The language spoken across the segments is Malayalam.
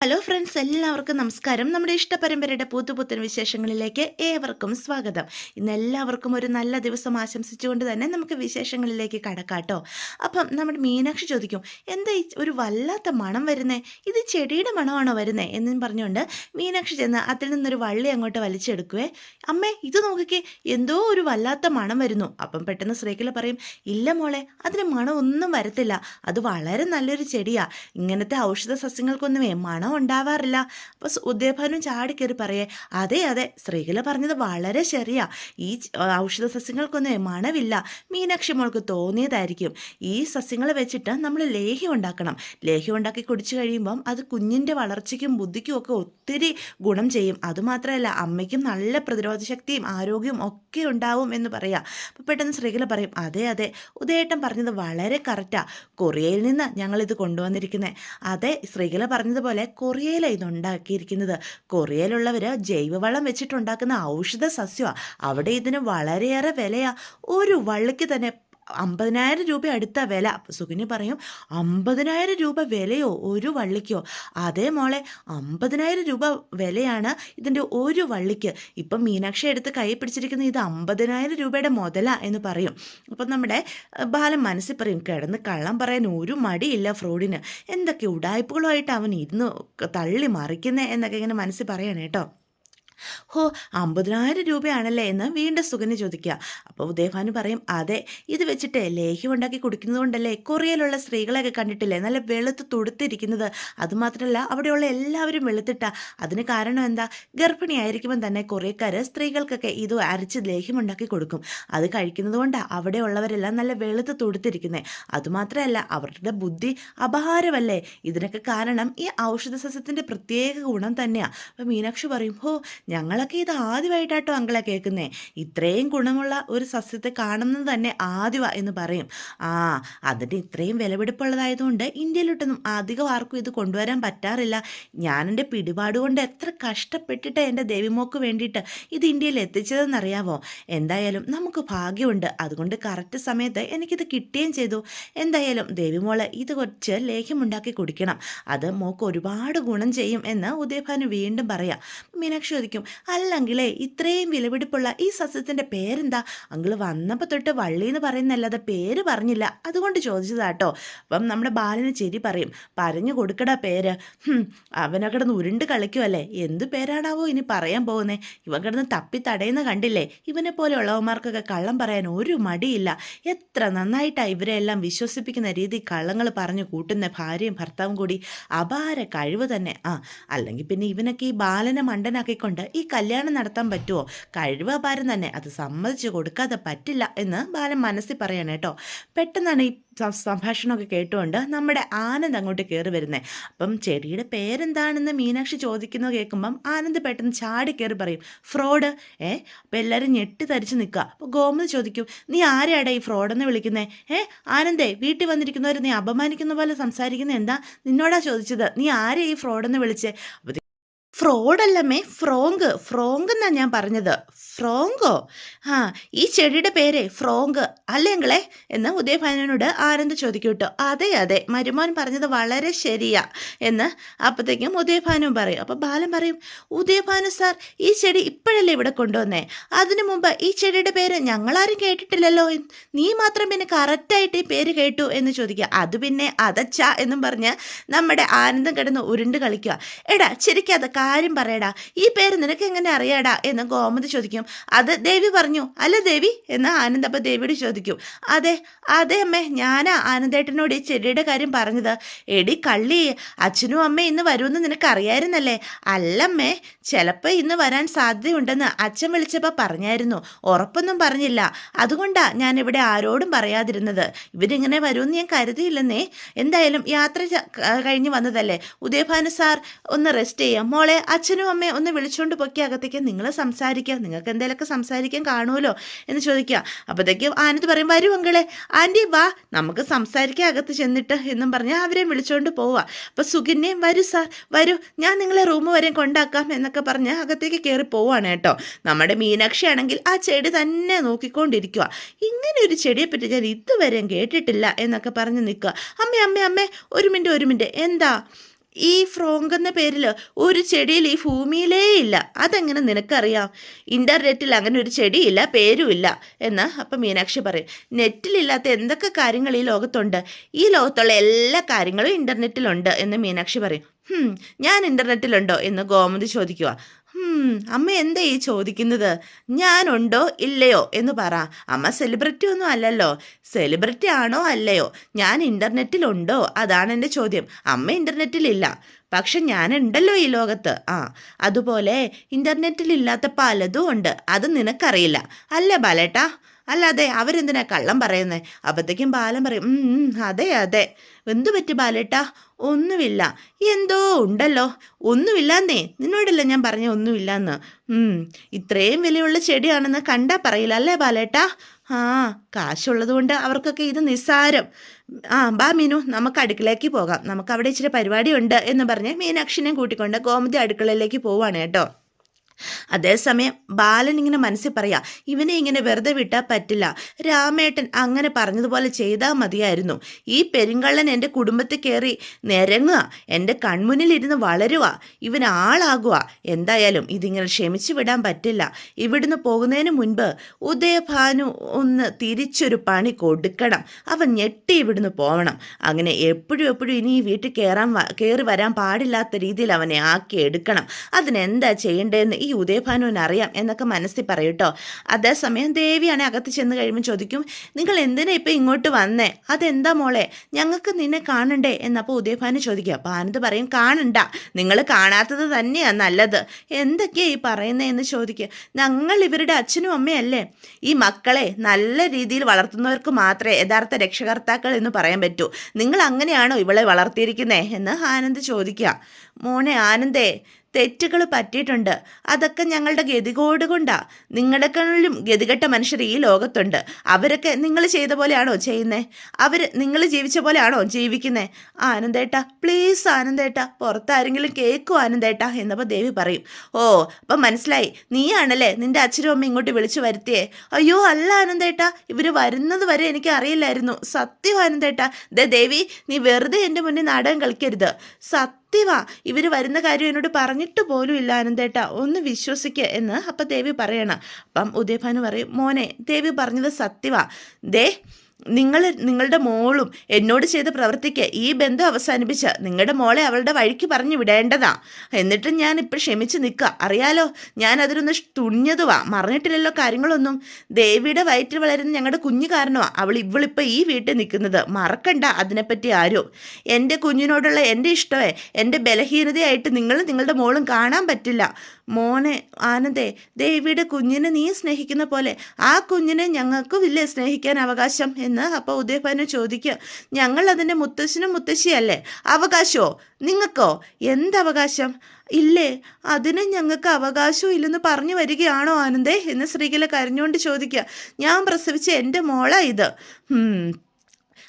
ഹലോ ഫ്രണ്ട്സ് എല്ലാവർക്കും നമസ്കാരം. നമ്മുടെ ഇഷ്ടപരമ്പരയുടെ പുതുപുത്തൻ വിശേഷങ്ങളിലേക്ക് ഏവർക്കും സ്വാഗതം. ഇന്ന് എല്ലാവർക്കും ഒരു നല്ല ദിവസം ആശംസിച്ചുകൊണ്ട് തന്നെ നമുക്ക് വിശേഷങ്ങളിലേക്ക് കടക്കാട്ടോ അപ്പം നമ്മുടെ മീനാക്ഷി ചോദിക്കും എന്താ ഒരു വല്ലാത്ത മണം വരുന്നേ? ഇത് ചെടിയുടെ മണമാണോ വരുന്നേ? എന്നും പറഞ്ഞുകൊണ്ട് മീനാക്ഷി ചെന്ന് അതിൽ നിന്നൊരു വള്ളി അങ്ങോട്ട് വലിച്ചെടുക്കുവേ. അമ്മേ ഇത് നോക്കിക്കേ എന്തോ ഒരു വല്ലാത്ത മണം വരുന്നു. അപ്പം പെട്ടെന്ന് ശ്രീകല പറയും ഇല്ല മോളെ അതിന് മണം ഒന്നും വരത്തില്ല. അത് വളരെ നല്ലൊരു ചെടിയാണ് ഇങ്ങനത്തെ ഔഷധ സസ്യങ്ങൾക്കൊന്നുമേ മണം ഉണ്ടാവാറില്ല. അപ്പോൾ ചാടി ചാടിക്കയറി പറയേ അതെ അതെ സ്ത്രീകൾ പറഞ്ഞത് വളരെ ശരിയാ. ഈ ഔഷധ സസ്യങ്ങൾക്കൊന്നും മണവില്ല. മീനാക്ഷി മോൾക്ക് തോന്നിയതായിരിക്കും. ഈ സസ്യങ്ങൾ വെച്ചിട്ട് നമ്മൾ ലേഹ്യം ഉണ്ടാക്കണം. ലേഹ്യം ഉണ്ടാക്കി കുടിച്ചു കഴിയുമ്പം അത് കുഞ്ഞിന്റെ വളർച്ചയ്ക്കും ബുദ്ധിക്കും ഒക്കെ ഒത്തിരി ഗുണം ചെയ്യും. അതുമാത്രമല്ല അമ്മയ്ക്കും നല്ല പ്രതിരോധ ശക്തിയും ആരോഗ്യവും ഒക്കെ ഉണ്ടാവും എന്ന് പറയാം. അപ്പോൾ പെട്ടെന്ന് സ്ത്രീകൾ പറയും അതെ അതെ ഉദയേട്ടൻ പറഞ്ഞത് വളരെ കറക്റ്റാണ് കൊറിയയിൽ നിന്ന് ഞങ്ങളിത് കൊണ്ടുവന്നിരിക്കുന്നത് അതെ സ്ത്രീകൾ പറഞ്ഞതുപോലെ കൊറിയയിലാണ് ഇത് ഉണ്ടാക്കിയിരിക്കുന്നത് കൊറിയയിലുള്ളവർ ജൈവവളം വെച്ചിട്ടുണ്ടാക്കുന്ന ഔഷധ സസ്യമാണ് അവിടെ ഇതിന് വളരെയേറെ വിലയാണ് ഒരു വള്ളിക്ക് തന്നെ അമ്പതിനായിരം രൂപ അടുത്ത വില. സുഗിനി പറയും അമ്പതിനായിരം രൂപ വിലയോ? ഒരു വള്ളിക്കോ? അതേ മോളെ അമ്പതിനായിരം രൂപ വിലയാണ് ഇതിന്റെ ഒരു വള്ളിക്ക്. ഇപ്പം മീനാക്ഷി എടുത്ത് കൈ പിടിച്ചിരിക്കുന്ന ഇത് അമ്പതിനായിരം രൂപയുടെ മുതല എന്ന് പറയും. അപ്പം നമ്മുടെ ബാലൻ മനസ്സിൽ പറയും കിടന്ന് കള്ളം പറയാൻ ഒരു മടിയില്ല ഫ്രോഡിന്. എന്തൊക്കെ ഉടായ്പകളുമായിട്ട് അവൻ ഇരുന്ന് തള്ളി മറിക്കുന്നേ എന്നൊക്കെ ഇങ്ങനെ മനസ്സിൽ പറയാണ് കേട്ടോ. ഹോ അമ്പതിനായിരം രൂപയാണല്ലേ എന്ന് വീണ്ടും സുഖന് ചോദിക്കുക. അപ്പോൾ ഉദയഭാനു പറയും അതെ ഇത് വെച്ചിട്ട് ലേഹ്യം ഉണ്ടാക്കി കുടിക്കുന്നതുകൊണ്ടല്ലേ കൊറിയയിലുള്ള സ്ത്രീകളെയൊക്കെ കണ്ടിട്ടില്ലേ? നല്ല വെളുത്ത് തുടുത്തിരിക്കുന്നത്. അതുമാത്രമല്ല അവിടെയുള്ള എല്ലാവരും വെളുത്തിട്ട. അതിന് കാരണം എന്താ? ഗർഭിണിയായിരിക്കുമ്പോൾ തന്നെ കൊറിയക്കാർ സ്ത്രീകൾക്കൊക്കെ ഇത് അരച്ച് ലേഹ്യം ഉണ്ടാക്കി കൊടുക്കും. അത് കഴിക്കുന്നത് കൊണ്ടാണ് അവിടെയുള്ളവരെല്ലാം നല്ല വെളുത്ത് തുടുത്തിരിക്കുന്നത് അതുമാത്രമല്ല അവരുടെ ബുദ്ധി അപഹാരമല്ലേ? ഇതിനൊക്കെ കാരണം ഈ ഔഷധ സസ്യത്തിന്റെ പ്രത്യേക ഗുണം തന്നെയാണ് അപ്പോൾ മീനാക്ഷി പറയും ഹോ ഞങ്ങളൊക്കെ ഇത് ആദ്യമായിട്ടാട്ടോ അങ്കളെ കേൾക്കുന്നേ. ഇത്രയും ഗുണമുള്ള ഒരു സസ്യത്തെ കാണുന്നത് തന്നെ ആദ്യമാ എന്ന് പറയും. ആ അതിന് ഇത്രയും വിലപിടിപ്പുള്ളതായതുകൊണ്ട് ഇന്ത്യയിലോട്ടൊന്നും അധികം ആർക്കും ഇത് കൊണ്ടുവരാൻ പറ്റാറില്ല. ഞാനെന്റെ എന്റെ പിടിപാട് കൊണ്ട് എത്ര കഷ്ടപ്പെട്ടിട്ട് എന്റെ ദേവിമോക്ക് വേണ്ടിയിട്ട് ഇത് ഇന്ത്യയിൽ എത്തിച്ചതെന്നറിയാവോ? എന്തായാലും നമുക്ക് ഭാഗ്യമുണ്ട്. അതുകൊണ്ട് കറക്റ്റ് സമയത്ത് എനിക്കിത് കിട്ടുകയും ചെയ്തു. എന്തായാലും ദേവിമോളെ ഇത് കുറച്ച് ലേഹ്യമുണ്ടാക്കി കുടിക്കണം. അത് മോക്ക് ഒരുപാട് ഗുണം ചെയ്യും എന്ന് ഉദയഭാനു വീണ്ടും പറയാം. മീനാക്ഷി ചോദിക്കും അല്ലെങ്കിലേ ഇത്രയും വിലപിടിപ്പുള്ള ഈ സസ്യത്തിന്റെ പേരെന്താ? അങ്കിൾ വന്നപ്പോൾ തൊട്ട് വള്ളി എന്ന് പറയുന്നല്ലാതെ പേര് പറഞ്ഞില്ല. അതുകൊണ്ട് ചോദിച്ചതാട്ടോ. അപ്പം നമ്മുടെ ബാലന് ചെരി പറയും. പറഞ്ഞു കൊടുക്കടാ പേര്. അവനെ കിടന്ന് ഉരുണ്ട് കളിക്കുമല്ലേ എന്ത് പേരാണാവോ ഇനി പറയാൻ പോകുന്നേ? ഇവൻ കിടന്ന് തപ്പി തടയുന്ന കണ്ടില്ലേ? ഇവനെ പോലെയുള്ളവന്മാർക്കൊക്കെ കള്ളം പറയാൻ ഒരു മടിയില്ല. എത്ര നന്നായിട്ടാണ് ഇവരെല്ലാം വിശ്വസിപ്പിക്കുന്ന രീതി കള്ളങ്ങൾ പറഞ്ഞു കൂട്ടുന്ന ഭാര്യയും ഭർത്താവും കൂടി അപാര കഴിവ് തന്നെ. ആ അല്ലെങ്കിൽ പിന്നെ ഇവനൊക്കെ ഈ ബാലനെ മണ്ടനാക്കിക്കൊണ്ട് ഈ കല്യാണം നടത്താൻ പറ്റുമോ കഴിവ് അപാരം തന്നെ. അത് സമ്മതിച്ചു കൊടുക്കാതെ പറ്റില്ല എന്ന് ബാലൻ മനസ്സിൽ പറയണം കേട്ടോ. പെട്ടെന്നാണ് ഈ സംഭാഷണമൊക്കെ കേട്ടുകൊണ്ട് നമ്മുടെ ആനന്ദ് അങ്ങോട്ട് കയറി വരുന്നത് അപ്പം ചെടിയുടെ പേരെന്താണെന്ന് മീനാക്ഷി ചോദിക്കുന്നത് കേൾക്കുമ്പം ആനന്ദ് പെട്ടെന്ന് ചാടി കയറി പറയും ഫ്രോഡ്. ഏ അപ്പം എല്ലാവരും ഞെട്ടി തരിച്ച് നിൽക്കുക. അപ്പോൾ ഗോമതി ചോദിക്കും നീ ആരെയാടാ ഈ ഫ്രോഡെന്ന് വിളിക്കുന്നേ? ഏ ആനന്ദേ വീട്ടിൽ വന്നിരിക്കുന്നവർ നീ അപമാനിക്കുന്ന പോലെ സംസാരിക്കുന്നത് എന്താ? നിന്നോടാ ചോദിച്ചത്. നീ ആരെയാ ഈ ഫ്രോഡെന്ന് വിളിച്ചേ? ഫ്രോഡല്ലമ്മേ ഫ്രോങ്ക് ഫ്രോങ്ക് എന്നാ ഞാൻ പറഞ്ഞത്. ഫ്രോങ്കോ? ആ ഈ ചെടിയുടെ പേര് ഫ്രോങ്ക് അല്ലെങ്കിലേ എന്ന് ഉദയഭാനോട് ആനന്ദ് ചോദിക്കും കേട്ടോ. അതെ അതെ മരുമോൻ പറഞ്ഞത് വളരെ ശരിയാ എന്ന് അപ്പോഴത്തേക്കും ഉദയഭാനും പറയും. അപ്പോൾ ബാലൻ പറയും ഉദയഭാനു സാർ ഈ ചെടി ഇപ്പോഴല്ലേ ഇവിടെ കൊണ്ടുവന്നേ? അതിനു മുമ്പ് ഈ ചെടിയുടെ പേര് ഞങ്ങളാരും കേട്ടിട്ടില്ലല്ലോ. നീ മാത്രം പിന്നെ കറക്റ്റായിട്ട് ഈ പേര് കേട്ടു എന്ന് ചോദിക്കുക. അത് പിന്നെ അതച്ച എന്നും പറഞ്ഞ് നമ്മുടെ ആനന്ദം കിടന്ന് ഉരുണ്ട് കളിക്കുക. എടാ ശരിക്കാതെ കാര്യം പറയടാ ഈ പേര് നിനക്ക് എങ്ങനെ അറിയാടാ? എന്ന് ഗോമതി ചോദിക്കും. അത് ദേവി പറഞ്ഞു. അല്ല ദേവി എന്ന് ആനന്ദ് ദേവിയോട് ചോദിക്കും. അതെ അതെ അമ്മേ ഞാനാ ആനന്ദേട്ടനോട് ഈ ചെടിയുടെ കാര്യം പറഞ്ഞത്. എടി കള്ളി അച്ഛനും അമ്മയും ഇന്ന് വരുമെന്ന് നിനക്ക് അറിയായിരുന്നല്ലേ അല്ലമ്മേ ചിലപ്പോൾ ഇന്ന് വരാൻ സാധ്യതയുണ്ടെന്ന് അച്ഛൻ വിളിച്ചപ്പോൾ പറഞ്ഞായിരുന്നു. ഉറപ്പൊന്നും പറഞ്ഞില്ല. അതുകൊണ്ടാ ഇവിടെ ആരോടും പറയാതിരുന്നത്. ഇവരിങ്ങനെ വരുമെന്ന് ഞാൻ കരുതിയില്ലെന്നേ. എന്തായാലും യാത്ര കഴിഞ്ഞ് വന്നതല്ലേ. ഉദയഭാനു സാർ ഒന്ന് റെസ്റ്റ് ചെയ്യാം. മോളെ അച്ഛനും അമ്മയും ഒന്ന് വിളിച്ചുകൊണ്ട് പൊക്കി അകത്തേക്ക്. നിങ്ങൾ സംസാരിക്കുക നിങ്ങൾക്ക് എന്തെങ്കിലുമൊക്കെ സംസാരിക്കാൻ കാണുമല്ലോ എന്ന് ചോദിക്കുക അപ്പോഴത്തേക്കും ആനന്ദ് പറയും വരും അങ്കളെ. ആന്റി വാ. നമുക്ക് സംസാരിക്കാം അകത്ത് ചെന്നിട്ട് എന്നും പറഞ്ഞ് അവരെ വിളിച്ചുകൊണ്ട് പോവുക അപ്പോൾ സുഗന്യയും വരൂ സാർ. വരൂ. ഞാൻ നിങ്ങളെ റൂം വരെ കൊണ്ടാക്കാം എന്നൊക്കെ പറഞ്ഞ് അകത്തേക്ക് കയറി പോവാണ് കേട്ടോ. നമ്മുടെ മീനാക്ഷി ആണെങ്കിൽ ആ ചെടി തന്നെ നോക്കിക്കൊണ്ടിരിക്കുക ഇങ്ങനെ ഒരു ചെടിയെപ്പറ്റി ഞാൻ ഇതുവരെയും കേട്ടിട്ടില്ല എന്നൊക്കെ പറഞ്ഞ് നിൽക്കുക അമ്മേ അമ്മേ അമ്മേ ഒരു മിനിറ്റ് ഒരു മിനിറ്റ്. എന്താ? ഈ ഫ്രോങ്ക് എന്ന പേരിൽ ഒരു ചെടിയിൽ ഈ ഭൂമിയിലേ ഇല്ല. അതെങ്ങനെ നിനക്കറിയാം? ഇന്റർനെറ്റിൽ അങ്ങനെ ഒരു ചെടിയില്ല പേരുമില്ല എന്ന് അപ്പം മീനാക്ഷി പറയും. നെറ്റിലില്ലാത്ത എന്തൊക്കെ കാര്യങ്ങൾ ഈ ലോകത്തുണ്ട്? ഈ ലോകത്തുള്ള എല്ലാ കാര്യങ്ങളും ഇന്റർനെറ്റിലുണ്ട് എന്ന് മീനാക്ഷി പറയും. "ഹും, ഞാൻ ഇന്റർനെറ്റിലുണ്ടോ എന്ന് ഗോമതി ചോദിക്കുക "ഹും, അമ്മ എന്താ ഈ ചോദിക്കുന്നത്? ഞാനുണ്ടോ ഇല്ലയോ? എന്ന് പറ. അമ്മ സെലിബ്രിറ്റി ഒന്നും അല്ലല്ലോ. സെലിബ്രിറ്റി ആണോ അല്ലയോ? ഞാൻ ഇന്റർനെറ്റിലുണ്ടോ അതാണ് എന്റെ ചോദ്യം. അമ്മ ഇന്റർനെറ്റിലില്ല പക്ഷെ ഞാനുണ്ടല്ലോ ഈ ലോകത്ത്. ആ അതുപോലെ ഇന്റർനെറ്റിലില്ലാത്ത പലതും ഉണ്ട്. അത് നിനക്കറിയില്ല. അല്ലേ ബാലേട്ടാ? അല്ലാതെ അവരെന്തിനാ കള്ളം പറയുന്നത് അപ്പോഴത്തേക്കും ബാലൻ പറയും "ഉം, ഉം, അതെ അതെ. എന്തു പറ്റി ബാലേട്ടാ? ഒന്നുമില്ല. എന്തോ ഉണ്ടല്ലോ. ഒന്നുമില്ലാന്നേ. നിന്നോടല്ല ഞാൻ പറഞ്ഞ ഒന്നുമില്ലാന്ന്? ഇത്രയും വിലയുള്ള ചെടിയാണെന്ന് കണ്ടാ പറയില്ല അല്ലേ ബാലേട്ടാ? ആ കാശുള്ളത് കൊണ്ട് അവർക്കൊക്കെ ഇത് നിസ്സാരം. ആ ബാ മീനു നമുക്ക് അടുക്കളയ്ക്ക് പോകാം. നമുക്ക് അവിടെ ഇച്ചിരി പരിപാടിയുണ്ട് എന്ന് പറഞ്ഞ് മീനാക്ഷിനെ കൂട്ടിക്കൊണ്ട് ഗോമതി അടുക്കളയിലേക്ക് പോവാണ് കേട്ടോ. അതേസമയം ബാലൻ ഇങ്ങനെ മനസ്സിൽ പറയാ ഇവനെ ഇങ്ങനെ വെറുതെ വിട്ടാൽ പറ്റില്ല. രാമേട്ടൻ അങ്ങനെ പറഞ്ഞതുപോലെ ചെയ്താൽ മതിയായിരുന്നു. ഈ പെരുങ്കള്ളൻ എന്റെ കുടുംബത്തിൽ കയറി നിരങ്ങുക എന്റെ കൺമുന്നിൽ ഇരുന്ന് വളരുക ഇവൻ ആളാകുക എന്തായാലും ഇതിങ്ങനെ ക്ഷമിച്ചു വിടാൻ പറ്റില്ല. ഇവിടുന്ന് പോകുന്നതിന് മുൻപ് ഉദയഭാനു ഒന്ന് തിരിച്ചൊരു പണി കൊടുക്കണം. അവൻ ഞെട്ടി ഇവിടുന്ന് പോകണം അങ്ങനെ എപ്പോഴും എപ്പോഴും ഇനി ഈ വീട്ടിൽ കയറാൻ കയറി വരാൻ പാടില്ലാത്ത രീതിയിൽ അവനെ ആക്കി എടുക്കണം അതിനെന്താ ചെയ്യേണ്ടതെന്ന് ഉദയഭാനുവിന് അറിയാം എന്നൊക്കെ മനസ്സിൽ പറയൂട്ടോ അതേസമയം ദേവിയാണ് അകത്ത് ചെന്ന് കഴിയുമ്പോൾ ചോദിക്കും നിങ്ങൾ എന്തിനാ ഇപ്പം ഇങ്ങോട്ട് വന്നേ? അതെന്താ മോളെ? ഞങ്ങൾക്ക് നിന്നെ കാണണ്ടേ? എന്നപ്പോൾ ഉദയഭാനു ചോദിക്കുക അപ്പോൾ ആനന്ദ് പറയും കാണണ്ട. നിങ്ങൾ കാണാത്തത് തന്നെയാണ് നല്ലത്. എന്തൊക്കെയാ ഈ പറയുന്നതെന്ന് ചോദിക്കുക ഞങ്ങൾ ഇവരുടെ അച്ഛനും അമ്മയല്ലേ? ഈ മക്കളെ നല്ല രീതിയിൽ വളർത്തുന്നവർക്ക് മാത്രമേ യഥാർത്ഥ രക്ഷകർത്താക്കൾ എന്ന് പറയാൻ പറ്റൂ. നിങ്ങൾ അങ്ങനെയാണോ ഇവളെ വളർത്തിയിരിക്കുന്നേ? എന്ന് ആനന്ദ് ചോദിക്കുക. മോനെ ആനന്ദേ തെറ്റുകൾ പറ്റിയിട്ടുണ്ട്. അതൊക്കെ ഞങ്ങളുടെ ഗതികോട് കൊണ്ടാ. നിങ്ങളെക്കാളും ഗതികെട്ട മനുഷ്യർ ഈ ലോകത്തുണ്ട്. അവരൊക്കെ നിങ്ങൾ ചെയ്ത പോലെയാണോ ചെയ്യുന്നേ? അവർ നിങ്ങൾ ജീവിച്ച പോലെയാണോ ജീവിക്കുന്നേ? ആനന്ദേട്ട പ്ലീസ് ആനന്ദേട്ട പുറത്താരെങ്കിലും കേൾക്കും ആനന്ദേട്ട എന്നപ്പോൾ ദേവി പറയും. ഓ അപ്പം മനസ്സിലായി. നീയാണല്ലേ നിന്റെ അച്ഛനും അമ്മ ഇങ്ങോട്ട് വിളിച്ചു വരുത്തിയേ? അയ്യോ അല്ല ആനന്ദേട്ട ഇവർ വരുന്നത് വരെ എനിക്ക് അറിയില്ലായിരുന്നു. സത്യം ആനന്ദേട്ട. ദേ ദേവി നീ വെറുതെ എന്റെ മുന്നിൽ നാടകം കളിക്കരുത്. സത്യവാ. ഇവർ വരുന്ന കാര്യം എന്നോട് പറഞ്ഞിട്ട് പോലും ഇല്ല ആനന്ദേട്ട ഒന്ന് വിശ്വസിക്കുക എന്ന് അപ്പം ദേവി പറയണം. അപ്പം ഉദയഭാനു പറയും മോനെ ദേവി പറഞ്ഞത് സത്യവാ. ദേ നിങ്ങൾ നിങ്ങളുടെ മോളും എന്നോട് ചെയ്ത പ്രവർത്തിക്ക്. ഈ ബന്ധം അവസാനിപ്പിച്ച് നിങ്ങളുടെ മോളെ അവളുടെ വഴിക്ക് പറഞ്ഞു വിടേണ്ടതാ. എന്നിട്ട് ഞാൻ ഇപ്പം ക്ഷമിച്ച് നിൽക്കുക അറിയാലോ ഞാൻ അതിനൊന്ന് തുണിഞ്ഞതുവാ. മറിഞ്ഞിട്ടില്ലല്ലോ കാര്യങ്ങളൊന്നും. ദേവിയുടെ വയറ്റിൽ വളരുന്ന ഞങ്ങളുടെ കുഞ്ഞു കാരണമാണ് അവൾ ഇവളിപ്പോൾ ഈ വീട്ടിൽ നിൽക്കുന്നത്. മറക്കണ്ട അതിനെപ്പറ്റി ആരും. എന്റെ കുഞ്ഞിനോടുള്ള എന്റെ ഇഷ്ടമേ എന്റെ ബലഹീനതയായിട്ട് നിങ്ങൾ നിങ്ങളുടെ മോളും കാണാൻ പറ്റില്ല. മോനെ ആനന്ദേ ദേവിയുടെ കുഞ്ഞിനെ നീ സ്നേഹിക്കുന്ന പോലെ ആ കുഞ്ഞിനെ ഞങ്ങൾക്കും ഇല്ലേ സ്നേഹിക്കാൻ അവകാശം? എന്ന് അപ്പോൾ ഉദയഭാനു ചോദിക്കുക ഞങ്ങൾ അതിന്റെ മുത്തശ്ശനും മുത്തശ്ശിയല്ലേ? അവകാശമോ നിങ്ങൾക്കോ എന്തവകാശം? ഇല്ലേ അതിന് ഞങ്ങൾക്ക് അവകാശവും ഇല്ലെന്ന് പറഞ്ഞു വരികയാണോ ആനന്ദേ? എന്ന് ശ്രീകല കരഞ്ഞുകൊണ്ട് ചോദിക്കുക. ഞാൻ പ്രസവിച്ച എന്റെ മോളാ ഇത്.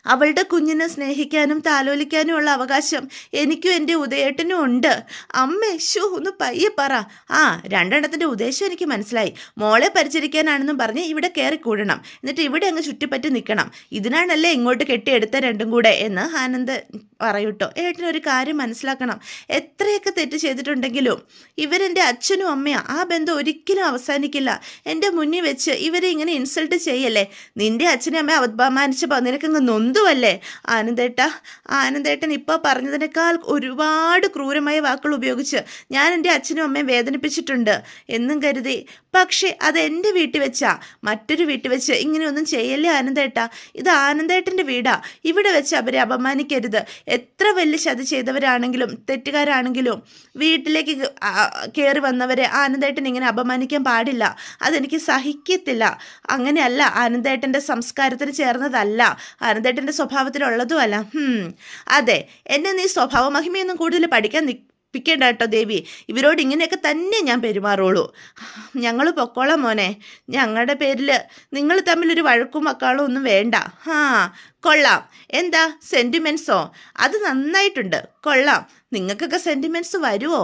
അവളുടെ കുഞ്ഞിനെ സ്നേഹിക്കാനും താലോലിക്കാനും ഉള്ള അവകാശം എനിക്കും എന്റെ ഉദയേട്ടനും ഉണ്ട്. അമ്മേ ഷോ ഒന്ന് പയ്യെ പറ. ആ രണ്ടെണ്ണത്തിന്റെ ഉദ്ദേശം എനിക്ക് മനസ്സിലായി. മോളെ പരിചരിക്കാനാണെന്നും പറഞ്ഞ് ഇവിടെ കയറി കൂടണം. എന്നിട്ട് ഇവിടെ അങ്ങ് ചുറ്റിപ്പറ്റി നിൽക്കണം. ഇതിനാണല്ലേ ഇങ്ങോട്ട് കെട്ടിയെടുത്ത രണ്ടും കൂടെ എന്ന് ആനന്ദ് പറയൂട്ടോ. ഏട്ടനൊരു കാര്യം മനസ്സിലാക്കണം. എത്രയൊക്കെ തെറ്റ് ചെയ്തിട്ടുണ്ടെങ്കിലും ഇവരെന്റെ അച്ഛനും അമ്മയാ. ആ ബന്ധം ഒരിക്കലും അവസാനിക്കില്ല. എന്റെ മുന്നിൽ വെച്ച് ഇവരെ ഇങ്ങനെ ഇൻസൾട്ട് ചെയ്യല്ലേ? നിന്റെ അച്ഛനും അമ്മയെ അപമാനിച്ചപ്പോൾ നിനക്കങ്ങ് നൊന്തുവല്ലേ ആനന്ദേട്ട ആനന്ദേട്ടൻ ഇപ്പോൾ പറഞ്ഞതിനേക്കാൾ ഒരുപാട് ക്രൂരമായ വാക്കുകൾ ഉപയോഗിച്ച് ഞാൻ എന്റെ അച്ഛനും അമ്മയും വേദനിപ്പിച്ചിട്ടുണ്ട്. എന്നും കരുതി. പക്ഷേ അത് എന്റെ വീട്ടിൽ വെച്ചാ മറ്റൊരു വീട്ടിൽ വെച്ച് ഇങ്ങനെയൊന്നും ചെയ്യല്ലേ ആനന്ദേട്ട? ഇത് ആനന്ദേട്ടന്റെ വീടാ. ഇവിടെ വെച്ച് അവരെ അപമാനിക്കരുത്. എത്ര വലിയ ചതി ചെയ്തവരാണെങ്കിലും തെറ്റുകാരാണെങ്കിലും വീട്ടിലേക്ക് കയറി വന്നവരെ ആനന്ദേട്ടൻ ഇങ്ങനെ അപമാനിക്കാൻ പാടില്ല. അതെനിക്ക് സഹിക്കത്തില്ല. അങ്ങനെയല്ല ആനന്ദേട്ടന്റെ സംസ്കാരത്തിന് ചേർന്നതല്ല. ആനന്ദേട്ടന്റെ സ്വഭാവത്തിലുള്ളതുമല്ല. അതെ എന്നെ നീ സ്വഭാവ മഹിമയൊന്നും കൂടുതൽ പഠിക്കാൻ നിൽപ്പിക്കേണ്ട കേട്ടോ ദേവി. ഇവരോട് ഇങ്ങനെയൊക്കെ തന്നെ ഞാൻ പെരുമാറുള്ളൂ. ഞങ്ങൾ പൊക്കോളാം മോനെ. ഞങ്ങളുടെ പേരിൽ നിങ്ങൾ തമ്മിലൊരു വഴക്കും മക്കളും ഒന്നും വേണ്ട. ആ കൊള്ളാം. എന്താ സെന്റിമെൻസോ അത് നന്നായിട്ടുണ്ട്. കൊള്ളാം. നിങ്ങൾക്കൊക്കെ സെന്റിമെൻസ് വരുമോ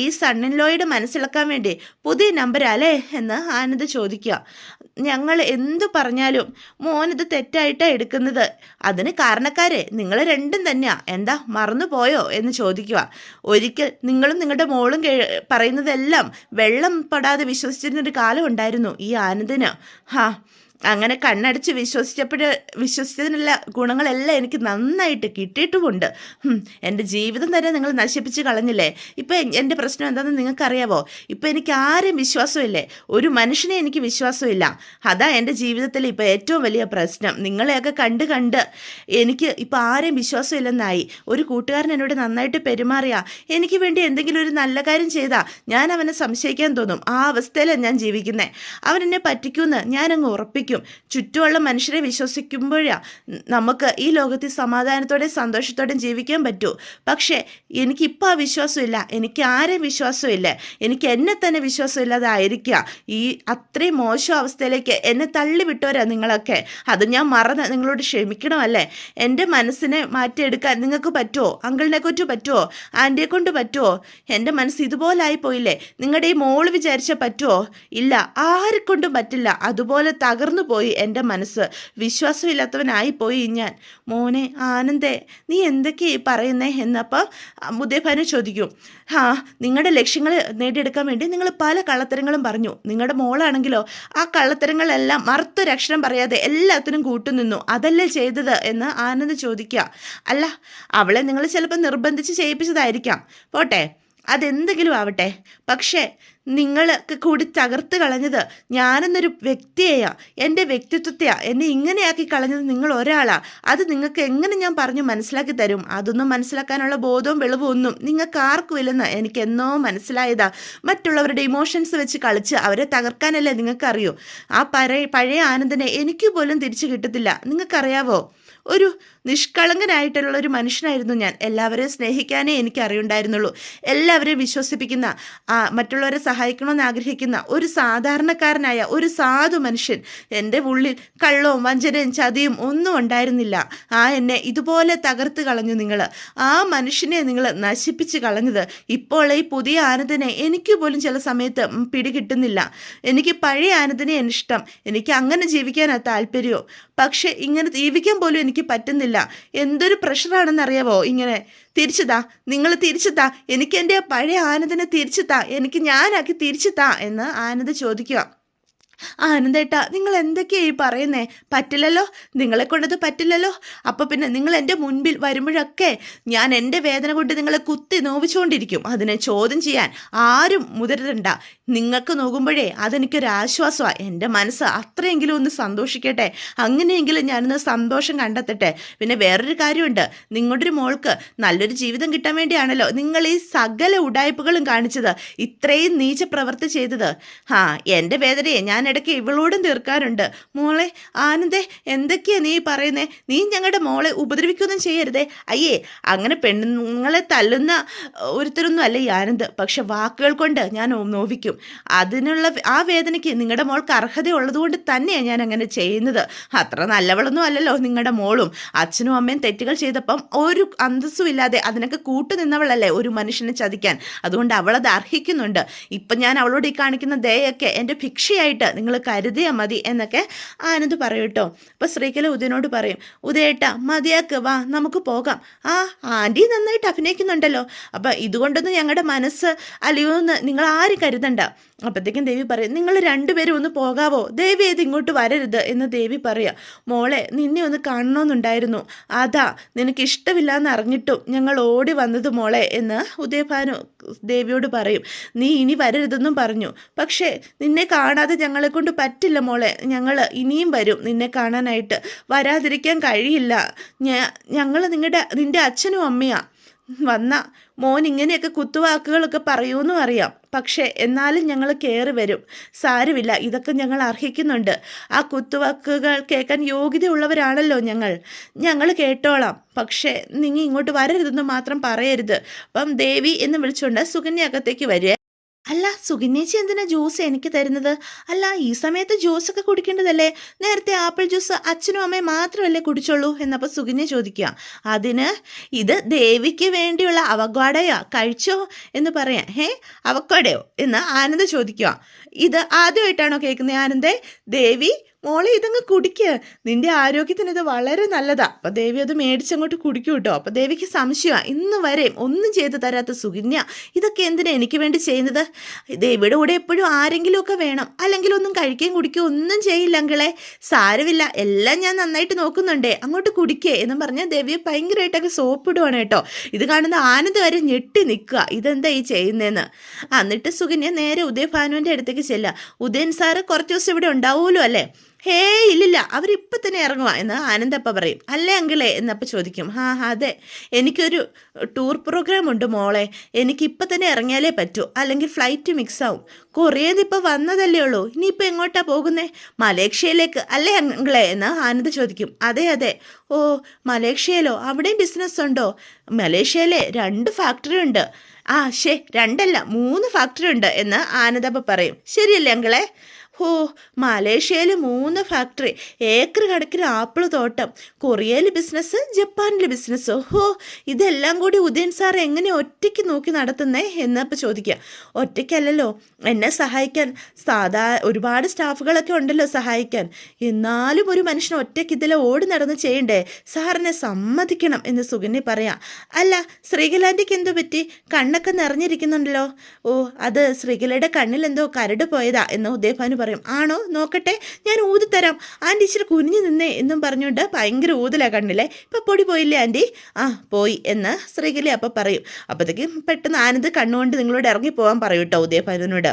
ഈ സണ്ണിൻ ലോയുടെ മനസ്സിലാക്കാൻ വേണ്ടി പുതിയ നമ്പരല്ലേ? എന്ന് ആനന്ദ് ചോദിക്കുക. ഞങ്ങൾ എന്തു പറഞ്ഞാലും മോനത് തെറ്റായിട്ടാണ് എടുക്കുന്നത്. അതിന് കാരണക്കാരെ നിങ്ങൾ രണ്ടും തന്നെയാ. എന്താ മറന്നു പോയോ എന്ന് ചോദിക്കുക. ഒരിക്കൽ നിങ്ങളും നിങ്ങളുടെ മോളും പറയുന്നതെല്ലാം വെള്ളം പെടാതെ വിശ്വസിച്ചിരുന്നൊരു കാലം ഉണ്ടായിരുന്നു ഈ ആനന്ദിന്. ഹാ അങ്ങനെ കണ്ണടച്ച് വിശ്വസിച്ചപ്പോൾ വിശ്വസിച്ചതിനുള്ള ഗുണങ്ങളെല്ലാം എനിക്ക് നന്നായിട്ട് കിട്ടിയിട്ടുമുണ്ട്. എന്റെ ജീവിതം തന്നെ നിങ്ങൾ നശിപ്പിച്ച് കളഞ്ഞില്ലേ? ഇപ്പം എന്റെ പ്രശ്നം എന്താണെന്ന് നിങ്ങൾക്കറിയാവോ? ഇപ്പം എനിക്ക് ആരും വിശ്വാസമില്ലേ? ഒരു മനുഷ്യനെ എനിക്ക് വിശ്വാസമില്ല. അതാ എന്റെ ജീവിതത്തിൽ ഇപ്പോൾ ഏറ്റവും വലിയ പ്രശ്നം. നിങ്ങളെയൊക്കെ കണ്ട് കണ്ട് എനിക്ക് ഇപ്പോൾ ആരെയും വിശ്വാസമില്ലെന്നായി. ഒരു കൂട്ടുകാരൻ എന്നോട് നന്നായിട്ട് പെരുമാറിയാ. എനിക്ക് വേണ്ടി എന്തെങ്കിലും ഒരു നല്ല കാര്യം ചെയ്താൽ ഞാൻ അവനെ സംശയിക്കാൻ തോന്നും. ആ അവസ്ഥയിലാണ് ഞാൻ ജീവിക്കുന്നത് അവൻ എന്നെ പറ്റിക്കുമെന്ന് ഞാനങ്ങ് ഉറപ്പിക്കും. വിശ്വസിക്കും ചുറ്റുമുള്ള മനുഷ്യരെ വിശ്വസിക്കുമ്പോഴാണ് നമുക്ക് ഈ ലോകത്തിൽ സമാധാനത്തോടെ സന്തോഷത്തോടെ ജീവിക്കാൻ പറ്റൂ. പക്ഷേ എനിക്കിപ്പോൾ ആ വിശ്വാസമില്ല. എനിക്ക് ആരെയും വിശ്വാസമില്ല? എനിക്ക് എന്നെ തന്നെ വിശ്വാസമില്ലാതായിരിക്കുക ഈ അത്രയും മോശം അവസ്ഥയിലേക്ക് എന്നെ തള്ളിവിട്ടവരാ നിങ്ങളൊക്കെ. അത് ഞാൻ മറന്ന് നിങ്ങളോട് ക്ഷമിക്കണമല്ലേ? എന്റെ മനസ്സിനെ മാറ്റിയെടുക്കാൻ നിങ്ങൾക്ക് പറ്റുമോ അങ്കിളിനെ കൊണ്ട് പറ്റുമോ ആന്റിയെ കൊണ്ട് പറ്റുമോ എന്റെ മനസ്സ് ഇതുപോലായി പോയില്ലേ നിങ്ങളുടെ ഈ മോൾ വിചാരിച്ചാൽ പറ്റുമോ ഇല്ല ആരെക്കൊണ്ടും പറ്റില്ല. അതുപോലെ തകർന്നു പോയി എന്റെ മനസ്സ്. വിശ്വാസമില്ലാത്തവനായി പോയി ഞാൻ. മോനെ ആനന്ദേ നീ എന്തൊക്കെയായി പറയുന്നേ എന്നപ്പോൾ ഉദയഭാനു ചോദിക്കും. ആ നിങ്ങളുടെ ലക്ഷ്യങ്ങൾ നേടിയെടുക്കാൻ വേണ്ടി നിങ്ങൾ പല കള്ളത്തരങ്ങളും പറഞ്ഞു. നിങ്ങളുടെ മോളാണെങ്കിലോ ആ കള്ളത്തരങ്ങളെല്ലാം മറുത്തൊരക്ഷരം പറയാതെ എല്ലാത്തിനും കൂട്ടുനിന്നു. അതല്ലേ ചെയ്തത് എന്ന് ആനന്ദ് ചോദിക്കുക. അല്ല അവളെ നിങ്ങൾ ചിലപ്പോൾ നിർബന്ധിച്ച് ചെയ്യിപ്പിച്ചതായിരിക്കാം. പോട്ടെ. അതെന്തെങ്കിലും ആവട്ടെ. പക്ഷേ നിങ്ങൾക്ക് കൂടി തകർത്ത് കളഞ്ഞത് ഞാനെന്നൊരു വ്യക്തിയെയാ. എന്റെ വ്യക്തിത്വത്തെയാ. എന്നെ ഇങ്ങനെയാക്കി കളഞ്ഞത് നിങ്ങൾ ഒരാളാ. അത് നിങ്ങൾക്ക് എങ്ങനെ ഞാൻ പറഞ്ഞു മനസ്സിലാക്കി തരും? അതൊന്നും മനസ്സിലാക്കാനുള്ള ബോധവും വെളിവും ഒന്നും നിങ്ങൾക്ക് ആർക്കും ഇല്ലെന്ന് എനിക്ക് എന്നോ മനസ്സിലായതാ. മറ്റുള്ളവരുടെ ഇമോഷൻസ് വെച്ച് കളിച്ച് അവരെ തകർക്കാനല്ലേ നിങ്ങൾക്കറിയോ. ആ പഴയ പഴയ ആനന്ദനെ എനിക്ക് പോലും തിരിച്ചു കിട്ടത്തില്ല. നിങ്ങൾക്കറിയാവോ? ഒരു നിഷ്കളങ്കനായിട്ടുള്ള ഒരു മനുഷ്യനായിരുന്നു ഞാൻ. എല്ലാവരെയും സ്നേഹിക്കാനേ എനിക്ക് അറിയുണ്ടായിരുന്നുള്ളൂ എല്ലാവരെയും വിശ്വസിപ്പിക്കുന്ന മറ്റുള്ളവരെ സഹായിക്കണമെന്ന് ആഗ്രഹിക്കുന്ന ഒരു സാധാരണക്കാരനായ ഒരു സാധു മനുഷ്യൻ എന്റെ ഉള്ളിൽ കള്ളവും വഞ്ചനയും ചതിയും ഒന്നും ഉണ്ടായിരുന്നില്ല. ആ എന്നെ ഇതുപോലെ തകർത്ത് കളഞ്ഞു നിങ്ങൾ ആ മനുഷ്യനെ നിങ്ങൾ നശിപ്പിച്ച് കളഞ്ഞത് ഇപ്പോൾ ഈ പുതിയ ആനന്ദനെ എനിക്ക് പോലും ചില സമയത്ത് പിടികിട്ടുന്നില്ല. എനിക്ക് പഴയ ആനന്ദനെ ഇഷ്ടം എനിക്ക് അങ്ങനെ ജീവിക്കാനാണ് താല്പര്യമോ പക്ഷെ ഇങ്ങനെ ജീവിക്കാൻ പോലും എനിക്ക് പറ്റുന്നില്ല. എന്തൊരു പ്രഷറാണെന്നറിയാവോ ഇങ്ങനെ തിരിച്ചുതാ നിങ്ങൾ തിരിച്ചുതാ എനിക്ക് എന്റെ പഴയ ആനന്ദിനെ തിരിച്ചുതാ എനിക്ക് ഞാനാക്കി തിരിച്ചുതാ എന്ന് ആനന്ദ് ചോദിക്കുക. ആനന്ദേട്ടാ നിങ്ങൾ എന്തൊക്കെയായി പറയുന്നേ? പറ്റില്ലല്ലോ? നിങ്ങളെ കൊണ്ടത് പറ്റില്ലല്ലോ? അപ്പോൾ പിന്നെ നിങ്ങൾ എന്റെ മുൻപിൽ വരുമ്പോഴൊക്കെ ഞാൻ എന്റെ വേദന കൊണ്ട് നിങ്ങളെ കുത്തി നോവിച്ചുകൊണ്ടിരിക്കും. അതിനെ ചോദ്യം ചെയ്യാൻ ആരും മുതിരണ്ട. നിങ്ങൾക്ക് നോക്കുമ്പോഴേ അതെനിക്കൊരാശ്വാസമാണ് എന്റെ മനസ്സ് അത്രയെങ്കിലും ഒന്ന് സന്തോഷിക്കട്ടെ. അങ്ങനെയെങ്കിലും ഞാനൊന്ന് സന്തോഷം കണ്ടെത്തട്ടെ. പിന്നെ വേറൊരു കാര്യമുണ്ട്. നിങ്ങളുടെ ഒരു മോൾക്ക് നല്ലൊരു ജീവിതം കിട്ടാൻ വേണ്ടിയാണല്ലോ നിങ്ങൾ ഈ സകല ഉടായ്പകളും കാണിച്ചത്. ഇത്രയും നീച്ച പ്രവൃത്തി ചെയ്തത്. ആ എന്റെ വേദനയെ ഞാൻ ഇടയ്ക്ക് ഇവളോടും തീർക്കാറുണ്ട്. മോളെ ആനന്ദേ എന്തൊക്കെയാ നീ പറയുന്നേ? നീ ഞങ്ങളുടെ മോളെ ഉപദ്രവിക്കൊന്നും ചെയ്യരുതേ. അയ്യേ അങ്ങനെ പെണ്ണുങ്ങളെ തല്ലുന്ന ഒരുത്തരൊന്നും അല്ല ഈ ആനന്ദ്. പക്ഷെ വാക്കുകൾ കൊണ്ട് ഞാൻ നോവിക്കും. അതിനുള്ള ആ വേദനയ്ക്ക് നിങ്ങളുടെ മോൾക്ക് അർഹത ഉള്ളതുകൊണ്ട് തന്നെയാണ് ഞാൻ അങ്ങനെ ചെയ്യുന്നത്. അത്ര നല്ലവളൊന്നും അല്ലല്ലോ നിങ്ങളുടെ മോളും. അച്ഛനും അമ്മയും തെറ്റുകൾ ചെയ്തപ്പം ഒരു അന്തസ്സും ഇല്ലാതെ അതിനൊക്കെ കൂട്ടുനിന്നവളല്ലേ ഒരു മനുഷ്യനെ ചതിക്കാൻ. അതുകൊണ്ട് അവളത് അർഹിക്കുന്നുണ്ട്. ഇപ്പം ഞാൻ അവളോട് ഈ കാണിക്കുന്ന ദയൊക്കെ എന്റെ ഭിക്ഷയായിട്ട് നിങ്ങൾ കരുതിയാൽ മതി എന്നൊക്കെ ആനന്ദ് പറയും കേട്ടോ. അപ്പോൾ ശ്രീകല ഉദയനോട് പറയും ഉദയേട്ട മതിയാക്ക് വാ നമുക്ക് പോകാം. ആ ആന്റി നന്നായിട്ട് അഭിനയിക്കുന്നുണ്ടല്ലോ. അപ്പം ഇതുകൊണ്ടൊന്നും ഞങ്ങളുടെ മനസ്സ് അലിയുമെന്ന് നിങ്ങൾ ആരും കരുതണ്ട. അപ്പോഴത്തേക്കും ദേവി പറയും നിങ്ങൾ രണ്ടുപേരും ഒന്ന് പോകാവോ? ദേവി ഇത് ഇങ്ങോട്ട് വരരുത്? എന്ന് ദേവി പറയുക മോളെ നിന്നെ ഒന്ന് കാണണമെന്നുണ്ടായിരുന്നു അതാ നിനക്ക് ഇഷ്ടമില്ലാന്ന് അറിഞ്ഞിട്ടും ഞങ്ങൾ ഓടി വന്നത് മോളെ എന്ന് ഉദയഭാനു ദേവിയോട് പറയും. നീ ഇനി വരരുതെന്നും പറഞ്ഞു. പക്ഷേ നിന്നെ കാണാതെ ഞങ്ങളെ കൊണ്ട് പറ്റില്ല മോളെ. ഞങ്ങൾ ഇനിയും വരും നിന്നെ കാണാനായിട്ട്. വരാതിരിക്കാൻ കഴിയില്ല. ഞങ്ങൾ നിങ്ങളുടെ നിന്റെ അച്ഛനും അമ്മയാണ് വന്ന മോൻ ഇങ്ങനെയൊക്കെ കുത്തുവാക്കുകളൊക്കെ പറയൂന്നും അറിയാം. പക്ഷേ എന്നാലും ഞങ്ങൾ കയറി വരും. സാരമില്ല ഇതൊക്കെ ഞങ്ങൾ അർഹിക്കുന്നുണ്ട്. ആ കുത്തുവാക്കുകൾ കേൾക്കാൻ യോഗ്യതയുള്ളവരാണല്ലോ ഞങ്ങൾ. ഞങ്ങൾ കേട്ടോളാം. പക്ഷേ നിങ്ങൾ ഇങ്ങോട്ട് വരരുതെന്ന് മാത്രം പറയരുത്. അപ്പം ദേവി എന്ന് വിളിച്ചുകൊണ്ട് സുകന്യ അകത്തേക്ക് വരിക അല്ല സുഗിനേച്ചി എന്തിനാ ജ്യൂസ് എനിക്ക് തരുന്നത്? അല്ല ഈ സമയത്ത് ജ്യൂസൊക്കെ കുടിക്കേണ്ടതല്ലേ? നേരത്തെ ആപ്പിൾ ജ്യൂസ് അച്ഛനും അമ്മയും മാത്രമല്ലേ കുടിച്ചോളൂ എന്നപ്പോൾ സുഗിനെ ചോദിക്കുക. അതിന് ഇത് ദേവിക്ക് വേണ്ടിയുള്ള അവഗാഡയോ കഴിച്ചോ എന്ന് പറയാം. ഹേ അവക്കാടയോ എന്ന് ആനന്ദ് ചോദിക്കുക. ഇത് ആദ്യമായിട്ടാണോ കേൾക്കുന്നത് ആനന്ദേ? ദേവി മോളെ ഇതങ്ങ് കുടിക്ക്. നിന്റെ ആരോഗ്യത്തിന് ഇത് വളരെ നല്ലതാ. അപ്പൊ ദേവി അത് മേടിച്ചങ്ങോട്ട് കുടിക്കൂ കേട്ടോ അപ്പൊ ദേവിക്ക് സംശയമാണ് ഇന്ന് വരെയും ഒന്നും ചെയ്തു തരാത്ത സുകന്യ. ഇതൊക്കെ എന്തിനാ എനിക്ക് വേണ്ടി ചെയ്യുന്നത്? ദേവിയുടെ കൂടെ എപ്പോഴും ആരെങ്കിലുമൊക്കെ വേണം. അല്ലെങ്കിൽ ഒന്നും കഴിക്കുകയും കുടിക്കുകയും ഒന്നും ചെയ്യില്ല അങ്കിളെ. സാരമില്ല. എല്ലാം ഞാൻ നന്നായിട്ട് നോക്കുന്നുണ്ടേ. അങ്ങോട്ട് കുടിക്കേ എന്നും പറഞ്ഞാൽ ദേവിയെ ഭയങ്കരമായിട്ടൊക്കെ സോപ്പിടുവാണ് കേട്ടോ. ഇത് കാണുന്ന ആനന്ദ് വരെ ഞെട്ടി നിൽക്കുക. ഇതെന്താ ഈ ചെയ്യുന്നതെന്ന് എന്നിട്ട് സുകന്യ നേരെ ഉദയ ഉദയഭാനുവിന്റെ അടുത്തേക്ക് ചെല്ലുക. ഉദയൻ സാറ് കുറച്ച് ദിവസം ഇവിടെ ഉണ്ടാവുമല്ലോ അല്ലേ? ഹേ ഇല്ലില്ല. അവരിപ്പം തന്നെ ഇറങ്ങുക എന്ന് ആനന്ദപ്പ പറയും. അല്ലേ അങ്കിളെ? എന്നപ്പോൾ ചോദിക്കും. ഹാ അതെ. എനിക്കൊരു ടൂർ പ്രോഗ്രാം ഉണ്ട് മോളെ. എനിക്കിപ്പം തന്നെ ഇറങ്ങിയാലേ പറ്റൂ. അല്ലെങ്കിൽ ഫ്ലൈറ്റ് മിക്സ് ആവും കുറേത് ഇപ്പോൾ വന്നതല്ലേ ഉള്ളൂ. ഇനിയിപ്പോൾ എങ്ങോട്ടാ പോകുന്നേ? മലേഷ്യയിലേക്ക്. അല്ലേ അങ്കിളെ? എന്ന് ആനന്ദ് ചോദിക്കും. അതെ അതെ. ഓ മലേഷ്യയിലോ? അവിടെയും ബിസിനസ് ഉണ്ടോ? മലേഷ്യയിലെ രണ്ട് ഫാക്ടറി ഉണ്ട്. ആ ശേ രണ്ടല്ല. മൂന്ന് ഫാക്ടറി ഉണ്ട് എന്ന് ആനന്ദപ്പ പറയും. ശരിയല്ലേ അങ്കിളെ? ഹോ മലേഷ്യയിൽ മൂന്ന് ഫാക്ടറി ഏക്കർ കണക്കിന് ആപ്പിൾ തോട്ടം കൊറിയയിൽ ബിസിനസ് ജപ്പാനിലെ ബിസിനസ് ഹോ ഇതെല്ലാം കൂടി ഉദയൻ സാർ എങ്ങനെ ഒറ്റയ്ക്ക് നോക്കി നടത്തുന്നേ എന്നപ്പോൾ ചോദിക്കുക ഒറ്റയ്ക്കല്ലല്ലോ എന്നെ സഹായിക്കാൻ സാധാ ഒരുപാട് സ്റ്റാഫുകളൊക്കെ ഉണ്ടല്ലോ സഹായിക്കാൻ. എന്നാലും ഒരു മനുഷ്യൻ ഒറ്റയ്ക്ക് ഇതിൽ ഓടി നടന്ന് ചെയ്യണ്ടേ? സാറിനെ സമ്മതിക്കണം എന്ന് സുഗന്യ പറയാം. അല്ല ശ്രീകലാന്റിക്ക് എന്തോ പറ്റി? കണ്ണൊക്കെ നിറഞ്ഞിരിക്കുന്നുണ്ടല്ലോ. ഓ അത് ശ്രീകലയുടെ കണ്ണിൽ എന്തോ കരട് പോയതാ എന്ന് ഉദയഭാനു പറയും ആണോ? നോക്കട്ടെ ഞാൻ ഊതിത്തരാം ആന്റി ഇച്ചിരി കുനിഞ്ഞു നിന്നേ എന്നും പറഞ്ഞുകൊണ്ട് ഭയങ്കര ഊതലാ കണ്ണില്ലേ ഇപ്പം പൊടി പോയില്ലേ ആന്റി ആ പോയി എന്ന് ശ്രീകലി അപ്പം പറയും. അപ്പോഴത്തേക്കും പെട്ടെന്ന് ആനന്ദ് കണ്ണുകൊണ്ട് നിങ്ങളോട് ഇറങ്ങി പോകാൻ പറയും കേട്ടോ ഉദയഭാനുവിനോട്.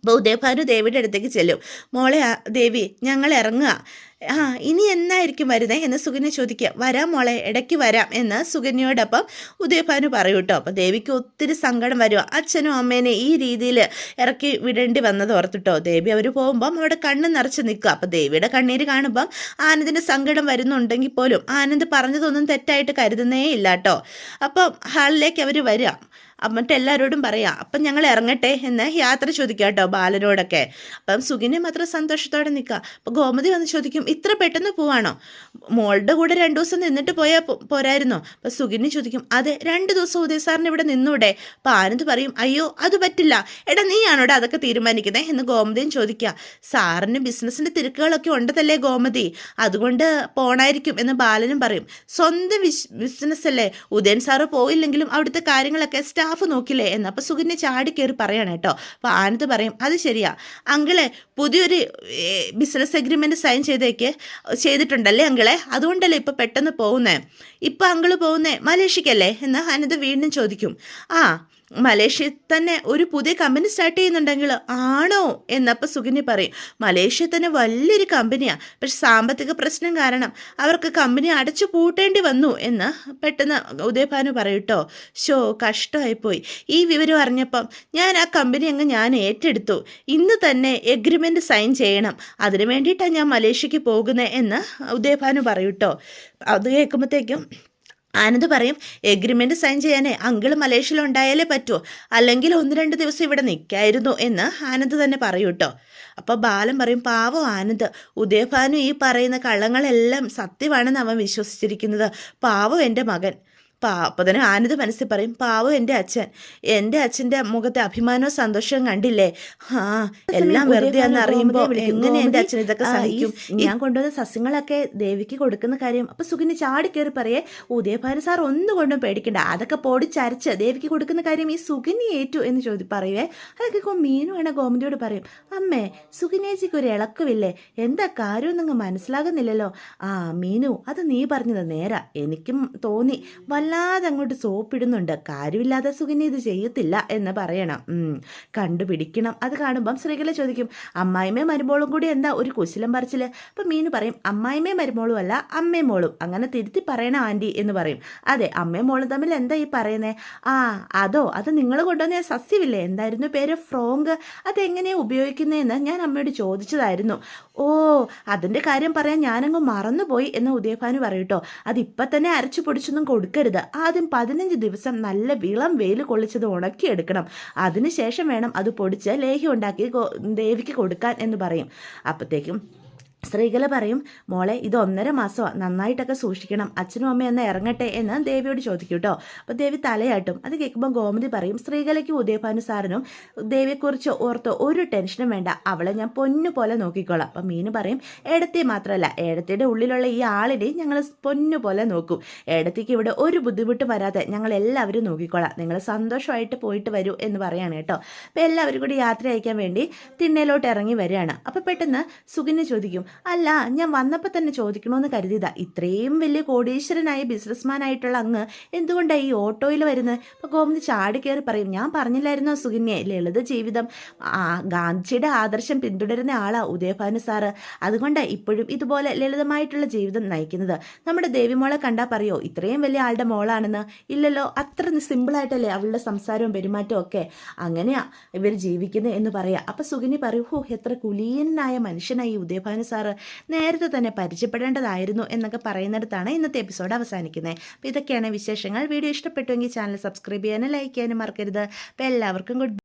അപ്പോൾ ഉദയഭാനു ദേവിയുടെ അടുത്തേക്ക് ചെല്ലും. മോളെ ദേവി ഞങ്ങൾ ഇറങ്ങുക. ആ ഇനി എന്നായിരിക്കും വരുന്നത് എന്ന് സുകന്യ ചോദിക്കുക. വരാം മോളെ ഇടയ്ക്ക് വരാം എന്ന് സുകന്യയോടൊപ്പം ഉദയഭാനു പറയൂ കേട്ടോ അപ്പോൾ ദേവിക്ക് ഒത്തിരി സങ്കടം വരും അച്ഛനും അമ്മേനെ ഈ രീതിയിൽ ഇറക്കി വിടേണ്ടി വന്നത് ഓർത്തിട്ടോ ദേവി അവർ പോകുമ്പം അവിടെ കണ്ണ് നിറച്ച് നിൽക്കുക. അപ്പോൾ ദേവിയുടെ കണ്ണീര് കാണുമ്പം ആനന്ദിന് സങ്കടം വരുന്നുണ്ടെങ്കിൽ പോലും ആനന്ദ് പറഞ്ഞതൊന്നും തെറ്റായിട്ട് കരുതുന്നേ ഇല്ല കേട്ടോ അപ്പം ഹാളിലേക്ക് അവർ വരിക എല്ലാവരോടും പറയാം അപ്പം ഞങ്ങൾ ഇറങ്ങട്ടെ എന്ന് യാത്ര ചോദിക്കുക കേട്ടോ ബാലനോടൊക്കെ. അപ്പം സുഖിനെ മാത്രം സന്തോഷത്തോടെ നിൽക്കുക. അപ്പം ഗോമതി വന്ന് ചോദിക്കും ഇത്ര പെട്ടെന്ന് പോവാണോ? മോളുടെ കൂടെ രണ്ട് ദിവസം നിന്നിട്ട് പോയാൽ പോരായിരുന്നോ? അപ്പം സുഖിനെ ചോദിക്കും അതെ രണ്ട് ദിവസം ഉദയ സാറിന് ഇവിടെ നിന്നൂടെ. അപ്പം ആനന്ദ് പറയും അയ്യോ അത് പറ്റില്ല. എടാ നീയാണോടാ അതൊക്കെ തീരുമാനിക്കുന്നത് എന്ന് ഗോമതിയും ചോദിക്കുക സാറിന് ബിസിനസ്സിന്റെ തിരക്കുകളൊക്കെ ഉണ്ടതല്ലേ ഗോമതി? അതുകൊണ്ട് പോണായിരിക്കും. എന്ന് ബാലനും പറയും സ്വന്തം ബിസിനസ് അല്ലേ ഉദയൻ സാറ് പോയില്ലെങ്കിലും അവിടുത്തെ കാര്യങ്ങളൊക്കെ സ്റ്റാഫ് നോക്കില്ലേ? എന്ന്. അപ്പോൾ സുഖിനെ ചാടി കയറി പറയണം കേട്ടോ. അപ്പോൾ ആനന്ദ് പറയും അത് ശരിയാ. അങ്കിളെ പുതിയൊരു ബിസിനസ് എഗ്രിമെന്റ് സൈൻ ചെയ്തേക്ക് ചെയ്തിട്ടുണ്ടല്ലേ അങ്കിളെ? അതുകൊണ്ടല്ലേ ഇപ്പോൾ പെട്ടെന്ന് പോകുന്നേ? ഇപ്പോൾ അങ്കിൾ പോകുന്നേ മലേഷ്യക്കല്ലേ? എന്ന് ആനന്ദ് വീണ്ടും ചോദിക്കും. ആ മലേഷ്യയിൽ തന്നെ ഒരു പുതിയ കമ്പനി സ്റ്റാർട്ട് ചെയ്യുന്നുണ്ടെങ്കിൽ ആണോ? എന്നപ്പോൾ സുഗിനി പറയും മലേഷ്യ തന്നെ വലിയൊരു കമ്പനിയാണ് പക്ഷെ സാമ്പത്തിക പ്രശ്നം കാരണം അവർക്ക് കമ്പനി അടച്ചു പൂട്ടേണ്ടി വന്നു എന്ന് പെട്ടെന്ന് ഉദയഭാനു പറയൂട്ടോ ഷോ കഷ്ടമായിപ്പോയി. ഈ വിവരം അറിഞ്ഞപ്പം ഞാൻ ആ കമ്പനി അങ്ങ് ഞാൻ ഏറ്റെടുത്തു. ഇന്ന് തന്നെ എഗ്രിമെന്റ് സൈൻ ചെയ്യണം. അതിനു വേണ്ടിയിട്ടാണ് ഞാൻ മലേഷ്യക്ക് പോകുന്നത് എന്ന് ഉദയഭാനു പറയൂട്ടോ അത് കേൾക്കുമ്പോഴത്തേക്കും ആനന്ദ് പറയും എഗ്രിമെന്റ് സൈൻ ചെയ്യാനേ അങ്കിൾ മലേഷ്യയിൽ ഉണ്ടായാലേ പറ്റുമോ അല്ലെങ്കിൽ ഒന്ന് രണ്ട് ദിവസം ഇവിടെ നിൽക്കായിരുന്നു എന്ന് ആനന്ദ് തന്നെ പറയൂ കേട്ടോ അപ്പോൾ ബാലൻ പറയും പാവം ആനന്ദ് ഉദയഭാനു ഈ പറയുന്ന കള്ളങ്ങളെല്ലാം സത്യമാണെന്ന് അവൻ വിശ്വസിച്ചിരിക്കുന്നത്. പാവം എന്റെ മകൻ. പാ അപ്പോൾ തന്നെ ആനന്ദ് മനസ്സിൽ പറയും പാവം എന്റെ അച്ഛൻ. എന്റെ അച്ഛന്റെ മുഖത്തെ അഭിമാനവും സന്തോഷവും കണ്ടില്ലേ? ആ എല്ലാം വെറുതെ എന്ന് അറിയുമ്പോൾ എങ്ങനെ എന്റെ അച്ഛൻ ഇതൊക്കെ സഹിക്കും? ഞാൻ കൊണ്ടുവന്ന സസ്യങ്ങളൊക്കെ ദേവിക്ക് കൊടുക്കുന്ന കാര്യം അപ്പൊ സുഖിനി ചാടി കയറി പറയേ ഉദയഭാനു സാർ ഒന്നും കൊണ്ടും പേടിക്കണ്ട. അതൊക്കെ പൊടിച്ചരച്ച് ദേവിക്ക് കൊടുക്കുന്ന കാര്യം ഈ സുഖിനി ഏറ്റു എന്ന് ചോദി പറയുവേ. അതൊക്കെ ഇപ്പോൾ മീനു വേണ ഗോമതിയോട് പറയും. അമ്മേ സുഖിനേച്ചിക്ക് ഒരു ഇളക്കമില്ലേ? എന്താ കാര്യം നിങ്ങൾ മനസ്സിലാകുന്നില്ലല്ലോ. ആ മീനു അത് നീ പറഞ്ഞത് നേരാ. എനിക്കും തോന്നി. വല്ലാതെ അങ്ങോട്ട് സോപ്പിടുന്നുണ്ട്. കാര്യമില്ലാതെ സുഖിനി ഇത് ചെയ്യത്തില്ല എന്ന് പറയണം. കണ്ടുപിടിക്കണം. അത് കാണുമ്പം ശ്രീകല ചോദിക്കും അമ്മായിമ്മയും മരുമോളും കൂടി എന്താ ഒരു കുശലം പറിച്ചിൽ? അപ്പം മീനു പറയും അമ്മായിമ്മയും മരുമോളും അല്ല അമ്മയും മോളും. അങ്ങനെ തിരുത്തി പറയണം ആന്റി എന്ന് പറയും. അതെ അമ്മയും മോളും തമ്മിൽ എന്താ ഈ പറയുന്നേ? ആ അതോ അത് നിങ്ങൾ കൊണ്ടുവന്ന സസ്യമില്ലേ? എന്തായിരുന്നു പേര്? ഫ്രോങ്ക്. അതെങ്ങനെയാണ് ഉപയോഗിക്കുന്നതെന്ന് ഞാൻ അമ്മയോട് ചോദിച്ചതായിരുന്നു. ഓ അതിന്റെ കാര്യം പറയാൻ ഞാനങ്ങ് മറന്നുപോയി എന്ന് ഉദയഭാനു പറയൂട്ടോ അതിപ്പം തന്നെ അരച്ചു പൊടിച്ചൊന്നും കൊടുക്കരുത്. ആദ്യം പതിനഞ്ച് ദിവസം നല്ല വിളം വെയിൽ കൊള്ളിച്ചത് ഉണക്കിയെടുക്കണം. അതിനുശേഷം വേണം അത് പൊടിച്ച് ലേഹ്യം ഉണ്ടാക്കി ദേവിക്ക് കൊടുക്കാൻ എന്ന് പറയും. അപ്പോഴത്തേക്കും സ്ത്രീകൾ പറയും മോളെ ഇത് ഒന്നര മാസമാണ് നന്നായിട്ടൊക്കെ സൂക്ഷിക്കണം അച്ഛനും അമ്മയും എന്ന് ഇറങ്ങട്ടെ എന്ന് ദേവിയോട് ചോദിക്കും കേട്ടോ അപ്പോൾ ദേവി തലയാട്ടും. അത് കേൾക്കുമ്പോൾ ഗോമതി പറയും സ്ത്രീകളേക്ക് ഉദയഭാനു സാറിനും ദേവിയെക്കുറിച്ച് ഓർത്ത് ഒരു ടെൻഷനും വേണ്ട അവളെ ഞാൻ പൊന്നു പോലെ നോക്കിക്കോളാം. അപ്പം മീന് പറയും ഏടത്തി മാത്രമല്ല ഏടത്തിയുടെ ഉള്ളിലുള്ള ഈ ആളിനെ ഞങ്ങൾ പൊന്നു പോലെ നോക്കും. ഏടത്തിക്ക് ഇവിടെ ഒരു ബുദ്ധിമുട്ട് വരാതെ ഞങ്ങൾ എല്ലാവരും നോക്കിക്കോളാം. നിങ്ങൾ സന്തോഷമായിട്ട് പോയിട്ട് വരൂ എന്ന് പറയാണ് കേട്ടോ. അപ്പോൾ എല്ലാവരും കൂടി യാത്ര അയക്കാൻ വേണ്ടി തിണ്ണയിലോട്ട് ഇറങ്ങി വരികയാണ്. അപ്പോൾ പെട്ടെന്ന് സുഖിനെ ചോദിക്കും അല്ല ഞാൻ വന്നപ്പോൾ തന്നെ ചോദിക്കണമെന്ന് കരുതിയതാ. ഇത്രയും വലിയ കോടീശ്വരനായ ബിസിനസ്മാനായിട്ടുള്ള അങ്ങ് എന്തുകൊണ്ടാണ് ഈ ഓട്ടോയിൽ വരുന്നത് അപ്പോൾ ഗോവിന്ദ് ചാടി കയറി പറയും ഞാൻ പറഞ്ഞില്ലായിരുന്നോ സുകന്യെ? ലളിത ജീവിതം. ഗാന്ധിജിയുടെ ആദർശം പിന്തുടരുന്ന ആളാ ഉദയഭാനു സാറ്. അതുകൊണ്ട് ഇപ്പോഴും ഇതുപോലെ ലളിതമായിട്ടുള്ള ജീവിതം നയിക്കുന്നത്. നമ്മുടെ ദേവിമോളെ കണ്ടാൽ പറയോ ഇത്രയും വലിയ ആളുടെ മോളാണെന്ന്? ഇല്ലല്ലോ അത്ര സിമ്പിളായിട്ടല്ലേ അവളുടെ സംസാരവും പെരുമാറ്റവും ഒക്കെ? അങ്ങനെയാ ഇവർ ജീവിക്കുന്നത് എന്ന് പറയാം. അപ്പം സുഗിനി പറയൂ ഹോ എത്ര കുലീനായ മനുഷ്യനായി ഉദയഭാന് ഉദയഭാനു സാറ് നേരത്തെ തന്നെ പരിചയപ്പെടേണ്ടതായിരുന്നു എന്നൊക്കെ പറയുന്നിടത്താണ് ഇന്നത്തെ എപ്പിസോഡ് അവസാനിക്കുന്നത്. അപ്പോൾ ഇതൊക്കെയാണ് വിശേഷങ്ങൾ. വീഡിയോ ഇഷ്ടപ്പെട്ടുവെങ്കിൽ ചാനൽ സബ്സ്ക്രൈബ് ചെയ്യാനും ലൈക്ക് ചെയ്യാനും മറക്കരുത്. അപ്പോൾ എല്ലാവർക്കും ഗുഡ്